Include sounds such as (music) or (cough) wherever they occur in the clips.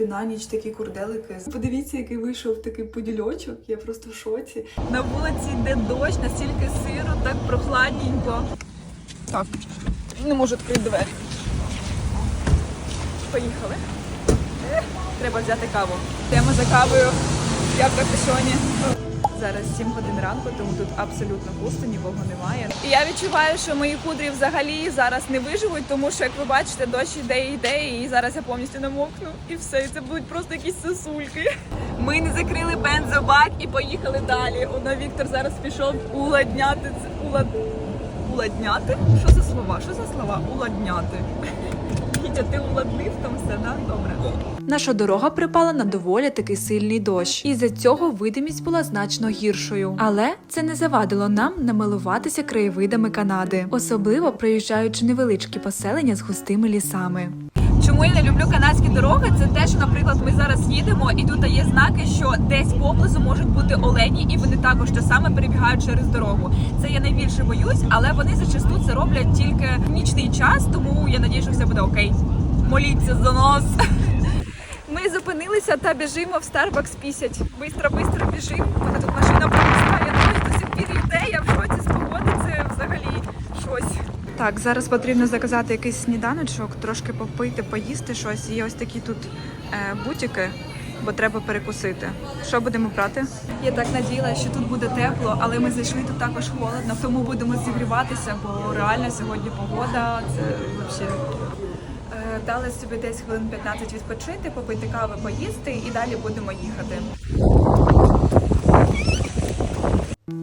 собі на ніч такі курделики. Подивіться, який вийшов такий подільочок. Я просто в шоці. На вулиці йде дощ, настільки сиро, так прохладненько. Так, не можу відкрити двері. Поїхали. Треба взяти каву. Йдемо за кавою. Я в капюшоні. Зараз 7 годин ранку, тому тут абсолютно пусто, нікого немає. І я відчуваю, що мої кудрі взагалі зараз не виживуть, тому що, як ви бачите, дощ йде і йде, і зараз я повністю намокну, і все, і це будуть просто якісь сосульки. Ми не закрили бензобак і поїхали далі. Оно Віктор зараз пішов уладняти улад... уладняти? Що за слова? Що за слова? Уладняти. Вітя, ти уладнив там все, да? Добре. Наша дорога припала на доволі таки сильний дощ, і за цього видимість була значно гіршою. Але це не завадило нам намилуватися краєвидами Канади, особливо проїжджаючи невеличкі поселення з густими лісами. Чому я не люблю канадські дороги? Це те, що, наприклад, ми зараз їдемо, і тут є знаки, що десь поблизу можуть бути олені, і вони також те саме перебігають через дорогу. Це я найбільше боюсь, але вони зачасту це роблять тільки в нічний час, тому я надію, що все буде окей. Моліться за нас. Ми зупинилися та біжимо в Starbucks пісять. Бистро, бистро біжимо. Мене тут машина пуста. Я думаю, до сих пір йде. Я в шоці з погоди. Це взагалі щось. Так, зараз потрібно заказати якийсь сніданочок, трошки попити, поїсти щось. Є ось такі тут е, бутики, бо треба перекусити. Що будемо брати? Я так надіялася, що тут буде тепло, але ми зайшли тут також холодно, тому будемо зігріватися, бо реально сьогодні погода це взагалі. Е, Дали собі десь хвилин 15 відпочити, попити кави, поїсти і далі будемо їхати.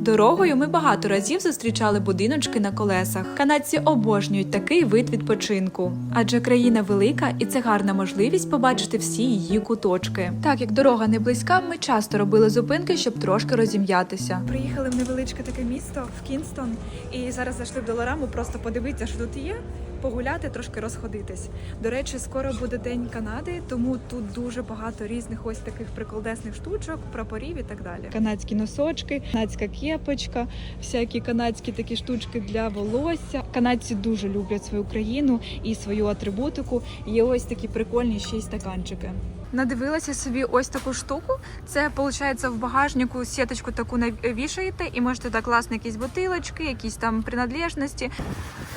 Дорогою ми багато разів зустрічали будиночки на колесах. Канадці обожнюють такий вид відпочинку, адже країна велика і це гарна можливість побачити всі її куточки. Так як дорога не близька, ми часто робили зупинки, щоб трошки розім'ятися. Приїхали в невеличке таке місто в Кінстон, і зараз зайшли в Долораму, просто подивитися, що тут є. Погуляти, трошки розходитись. До речі, скоро буде День Канади, тому тут дуже багато різних ось таких приколдесних штучок, прапорів і так далі. Канадські носочки, канадська кепочка, всякі канадські такі штучки для волосся. Канадці дуже люблять свою країну і свою атрибутику. Є ось такі прикольні ще й стаканчики. Надивилася собі ось таку штуку. Це виходить в багажнику сіточку таку навішаєте і можете так класти якісь бутилочки, якісь там принадлежності.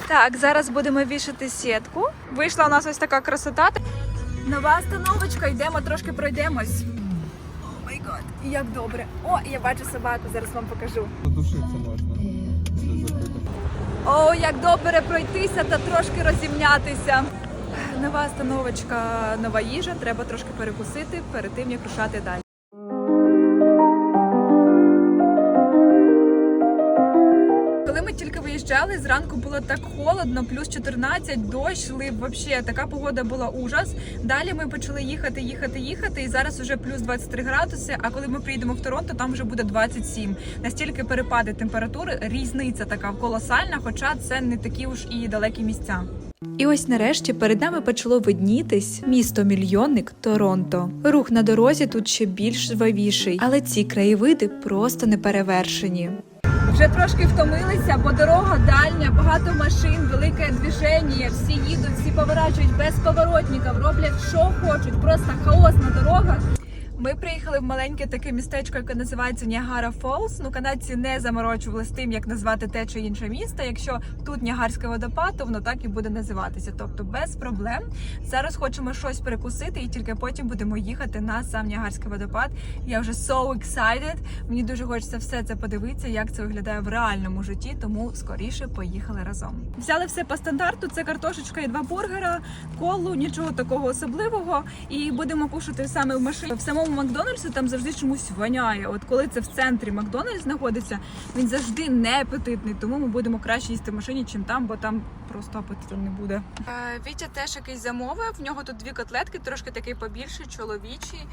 Так, зараз будемо вішати сітку. Вийшла у нас ось така красота. Нова остановочка, йдемо трошки пройдемось. О і як добре. О, я бачу собаку, зараз вам покажу. Задушитися можна. О, як добре пройтися та трошки розімнятися. Нова остановочка, нова їжа. Треба трошки перекусити перед тим, як рушати далі. Виїжджали, зранку було так холодно, плюс 14, дощ, лив, взагалі така погода була ужас. Далі ми почали їхати, їхати, їхати, і зараз вже плюс 23 градуси. А коли ми приїдемо в Торонто, там вже буде 27. Настільки перепади температури, різниця така колосальна, хоча це не такі уж і далекі місця. І ось нарешті перед нами почало виднітись місто мільйонник Торонто. Рух на дорозі тут ще більш жвавіший, але ці краєвиди просто неперевершені. Вже трошки втомилися, бо дорога дальня, багато машин, велике движення, всі їдуть, всі поворачують без поворотників, роблять що хочуть, просто хаос на дорогах. Ми приїхали в маленьке таке містечко, яке називається Ніагара Фолз. Ну, канадці не заморочували з тим, як назвати те чи інше місто. Якщо тут Ніагарський водопад, то воно так і буде називатися. Тобто без проблем. Зараз хочемо щось перекусити, і тільки потім будемо їхати на сам Ніагарський водопад. Я вже so excited. Мені дуже хочеться все це подивитися, як це виглядає в реальному житті, тому скоріше поїхали разом. Взяли все по стандарту: це картошечка і два бургера, колу, нічого такого особливого. І будемо кушати саме в машині. В самому Макдональдсі там завжди чомусь воняє. От коли це в центрі Макдональдс знаходиться, він завжди не апетитний. Тому ми будемо краще їсти в машині, чим там, бо там просто апетиту не буде. Вітя теж якийсь замовив. В нього тут дві котлетки, трошки такий побільший, чоловічий.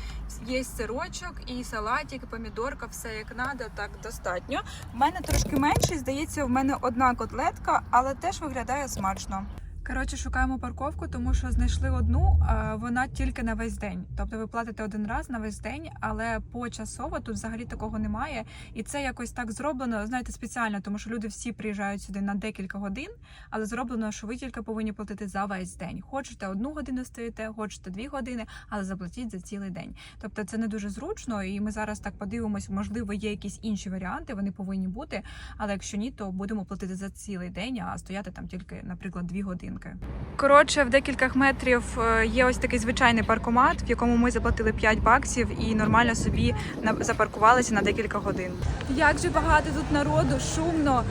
Є сирочок і салатик, і помідорка, все як надо, так достатньо. В мене трошки менший, здається, в мене одна котлетка, але теж виглядає смачно. Коротше, шукаємо парковку, тому що знайшли одну, вона тільки на весь день. Тобто ви платите один раз на весь день, але почасово тут взагалі такого немає. І це якось так зроблено, знаєте, спеціально, тому що люди всі приїжджають сюди на декілька годин, але зроблено, що ви тільки повинні платити за весь день. Хочете одну годину стоїте, хочете дві години, але заплатіть за цілий день. Тобто це не дуже зручно, і ми зараз так подивимось, можливо, є якісь інші варіанти, вони повинні бути. Але якщо ні, то будемо платити за цілий день, а стояти там тільки, наприклад, дві годинки. Коротше, в декількох метрів е, є ось такий звичайний паркомат, в якому ми заплатили 5 баксів і нормально собі на- запаркувалися на декілька годин. Як же багато тут народу, шумно,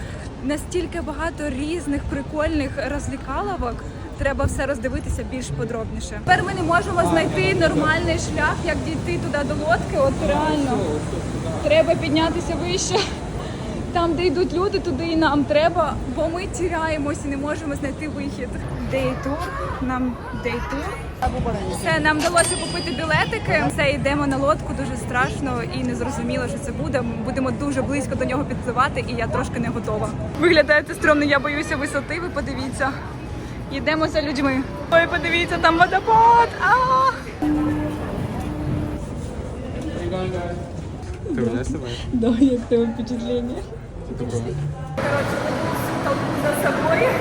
настільки багато різних прикольних розлікаловок. Треба все роздивитися більш подробніше. Тепер ми не можемо знайти нормальний шлях, як дійти туди до лодки. От реально треба піднятися вище. Там, де йдуть люди, туди і нам треба, бо ми тіряємось і не можемо знайти вихід. Дейтур, нам дейтур. Все, нам вдалося купити білетики. Все, йдемо на лодку, дуже страшно і не зрозуміло, що це буде. Ми будемо дуже близько до нього підпливати, і я трошки не готова. Виглядає це стрьомно, я боюся висоти, ви подивіться. Йдемо за людьми. Ой, подивіться, там водопад! А! Ти вже себе? Да, як тебе впечатлення?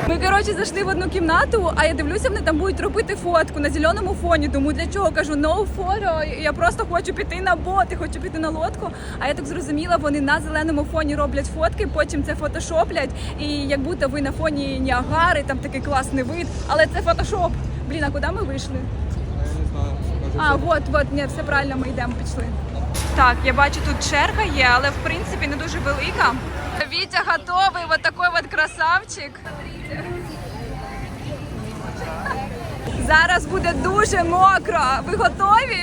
Ми коротше зайшли в одну кімнату, а я дивлюся, вони там будуть робити фотку на зеленому фоні. Тому для чого кажу no photo, Я просто хочу піти на боти, хочу піти на лодку. А я так зрозуміла, вони на зеленому фоні роблять фотки, потім це фотошоплять. І як будто ви на фоні Ніагари, там такий класний вид, але це фотошоп. Блін, а куди ми вийшли? А, от, от, ні, все правильно, ми йдемо, пішли. Так, я бачу, тут черга є, але в принципі не дуже велика. Вітя готовий, вот такой вот красавчик. Зараз буде дуже мокро. Ви готові?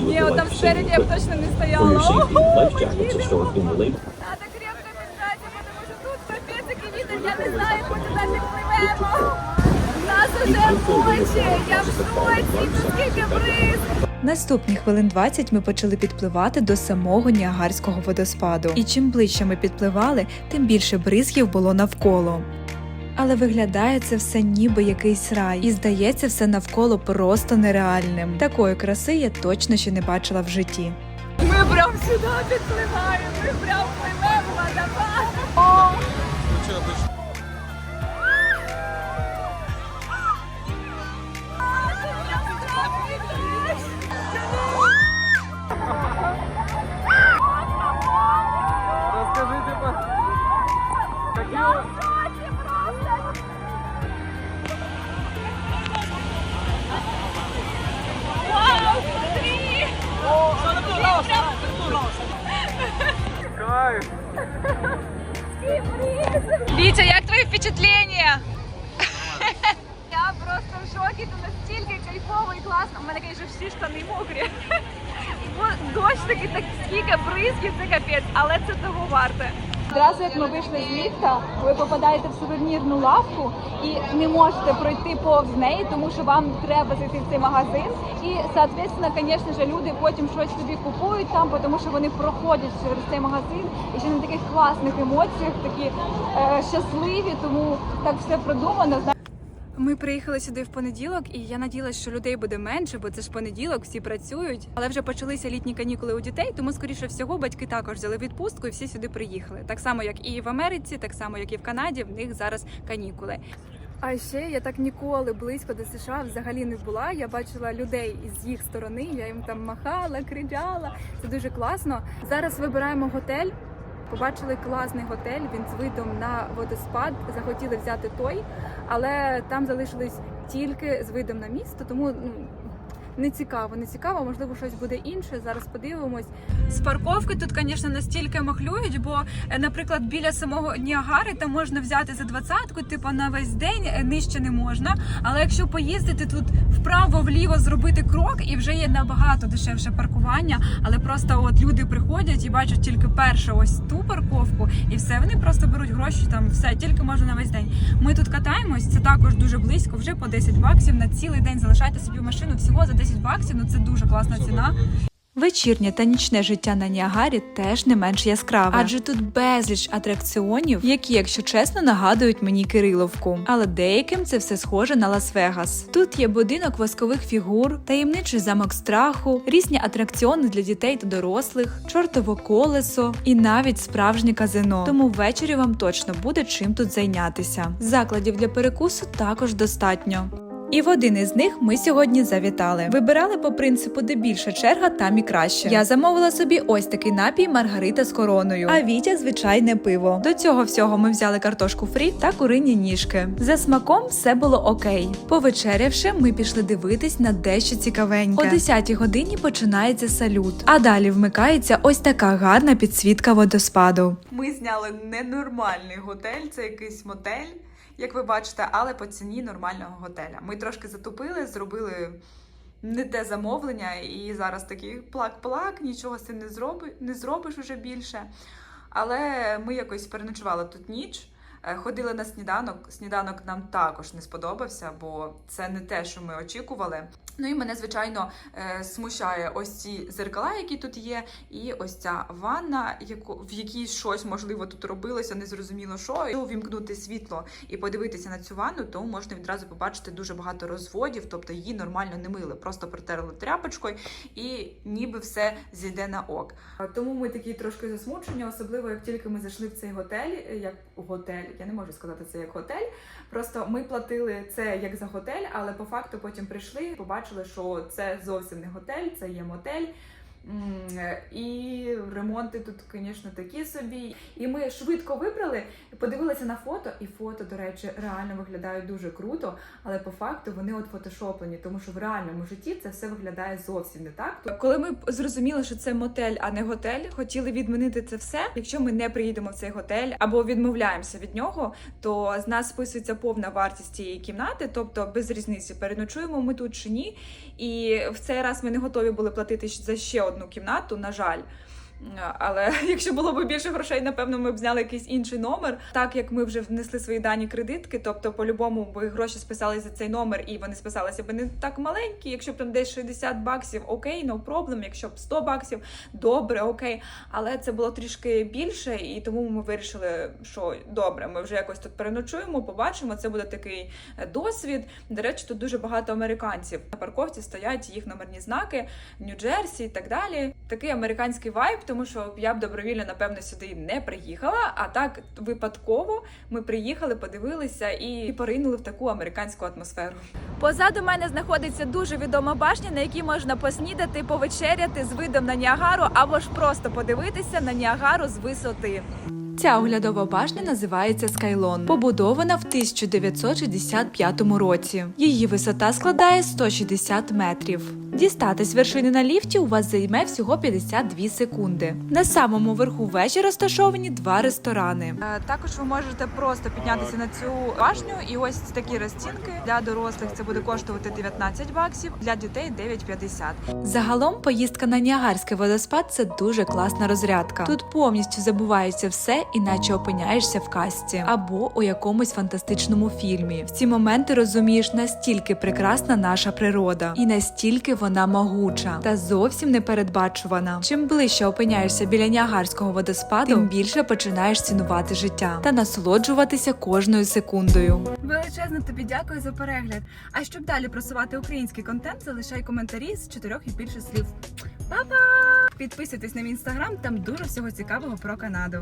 With Ні, там спереді я б точно не стояла. Надо крепко держати, тому що тут капець, який вітер, я не знаю, куди далі пливемо. Нас уже моче, я в шоці, тут скільки бриз. Наступні хвилин 20 ми почали підпливати до самого Ніагарського водоспаду. І чим ближче ми підпливали, тим більше бризгів було навколо. Але виглядає це все ніби якийсь рай, і здається, все навколо просто нереальним. Такої краси я точно ще не бачила в житті. Ми прям сюди підпливаємо, ми прям пливемо водопад. Класно. У мене, звісно, всі штани мокрі. (laughs) Бо Дощ такий, так скільки бризків, це капець, але це того варте. Одразу як ми вийшли з ліфта, ви попадаєте в сувенірну лавку і не можете пройти повз неї, тому що вам треба зайти в цей магазин. І, соответственно, звісно ж, люди потім щось собі купують там, тому що вони проходять через цей магазин і ще на таких класних емоціях, такі е, щасливі, тому так все продумано. Ми приїхали сюди в понеділок, і я надіялася, що людей буде менше, бо це ж понеділок, всі працюють. Але вже почалися літні канікули у дітей, тому скоріше всього батьки також взяли відпустку і всі сюди приїхали. Так само, як і в Америці, так само, як і в Канаді. В них зараз канікули. А ще я так ніколи близько до США взагалі не була. Я бачила людей із їх сторони. Я їм там махала, кричала. Це дуже класно. Зараз вибираємо готель. Побачили класний готель. Він з видом на водоспад. Захотіли взяти той, але там залишились тільки з видом на місто, тому ну. Не цікаво, не цікаво, можливо, щось буде інше. Зараз подивимось. З парковки тут, звісно, настільки махлюють, бо, е, наприклад, біля самого Ніагари там можна взяти за двадцятку, типу на весь день е, нижче не можна. Але якщо поїздити тут вправо-вліво зробити крок, і вже є набагато дешевше паркування. Але просто от люди приходять і бачать тільки першу ось ту парковку, і все вони просто беруть гроші. Там все тільки можна на весь день. Ми тут катаємось, це також дуже близько, вже по 10 баксів на цілий день залишайте собі машину всього за 10 баксів. Ну це дуже класна ціна. Вечірнє та нічне життя на Ніагарі теж не менш яскраве, адже тут безліч атракціонів, які, якщо чесно, нагадують мені Кириловку. Але деяким це все схоже на Лас-Вегас. Тут є будинок воскових фігур, таємничий замок страху, різні атракціони для дітей та дорослих, чортово колесо і навіть справжнє казино. Тому ввечері вам точно буде чим тут зайнятися. Закладів для перекусу також достатньо. І в один із них ми сьогодні завітали. Вибирали по принципу, де більша черга, там і краще. Я замовила собі ось такий напій Маргарита з короною, а Вітя звичайне пиво. До цього всього ми взяли картошку фрі та курині ніжки. За смаком все було окей. Повечерявши, ми пішли дивитись на дещо цікавеньке. О 10 годині починається салют, а далі вмикається ось така гарна підсвітка водоспаду. Ми зняли ненормальний готель, це якийсь мотель як ви бачите, але по ціні нормального готеля. Ми трошки затупили, зробили не те замовлення, і зараз такий плак-плак, нічого з цим не, зроби, не зробиш уже більше. Але ми якось переночували тут ніч. е, Ходили на сніданок. Сніданок нам також не сподобався, бо це не те, що ми очікували. Ну і мене, звичайно, е, смущає ось ці зеркала, які тут є, і ось ця ванна, в якій щось можливо тут робилося, незрозуміло що. Якщо увімкнути світло і подивитися на цю ванну, то можна відразу побачити дуже багато розводів, тобто її нормально не мили, просто протерли тряпочкою і ніби все зійде на ок. Тому ми такі трошки засмучені, особливо як тільки ми зайшли в цей готель, як готель, я не можу сказати це як готель. Просто ми платили це як за готель, але по факту потім прийшли, побачили, що це зовсім не готель, це є мотель. М, І ремонти тут, звісно, такі собі. І ми швидко вибрали, подивилися на фото, і фото, до речі, реально виглядають дуже круто, але по факту вони от фотошоплені, тому що в реальному житті це все виглядає зовсім не так. Коли ми зрозуміли, що це мотель, а не готель, хотіли відмінити це все. Якщо ми не приїдемо в цей готель або відмовляємося від нього, то з нас списується повна вартість цієї кімнати, тобто без різниці, переночуємо ми тут чи ні. І в цей раз ми не готові були платити за ще одну кімнату, на жаль. Але (laughs) якщо було б більше грошей, напевно, ми б зняли якийсь інший номер. Так як ми вже внесли свої дані кредитки, тобто по-любому би гроші списали за цей номер, і вони списалися б не так маленькі. Якщо б там десь 60 баксів, окей, no problem. Якщо б 100 баксів, добре, окей. Але це було трішки більше, і тому ми вирішили, що добре, ми вже якось тут переночуємо, побачимо. Це буде такий е, досвід. До речі, тут дуже багато американців. На парковці стоять їх номерні знаки, Нью-Джерсі і так далі. Такий американський вайб, тому що я б добровільно, напевно, сюди не приїхала. А так випадково ми приїхали, подивилися і поринули в таку американську атмосферу. Позаду мене знаходиться дуже відома башня, на якій можна поснідати, повечеряти з видом на Ніагару або ж просто подивитися на Ніагару з висоти. Ця оглядова башня називається Скайлон, побудована в 1965 році. Її висота складає 160 метрів. Дістатись вершини на ліфті у вас займе всього 52 секунди. На самому верху вежі розташовані два ресторани. Е, Також ви можете просто піднятися на цю башню, і ось такі розцінки для дорослих це буде коштувати 19 баксів, для дітей 9,50. Загалом поїздка на Ніагарський водоспад це дуже класна розрядка. Тут повністю забувається все, іначе опиняєшся в касті або у якомусь фантастичному фільмі. В ці моменти розумієш настільки прекрасна наша природа, і настільки вона могуча та зовсім непередбачувана. Чим ближче опиняєшся біля Ніагарського водоспаду, тим більше починаєш цінувати життя та насолоджуватися кожною секундою. Величезно тобі дякую за перегляд. А щоб далі просувати український контент, залишай коментарі з чотирьох і більше слів. Па-па! Підписуйтесь на мій інстаграм, там дуже всього цікавого про Канаду.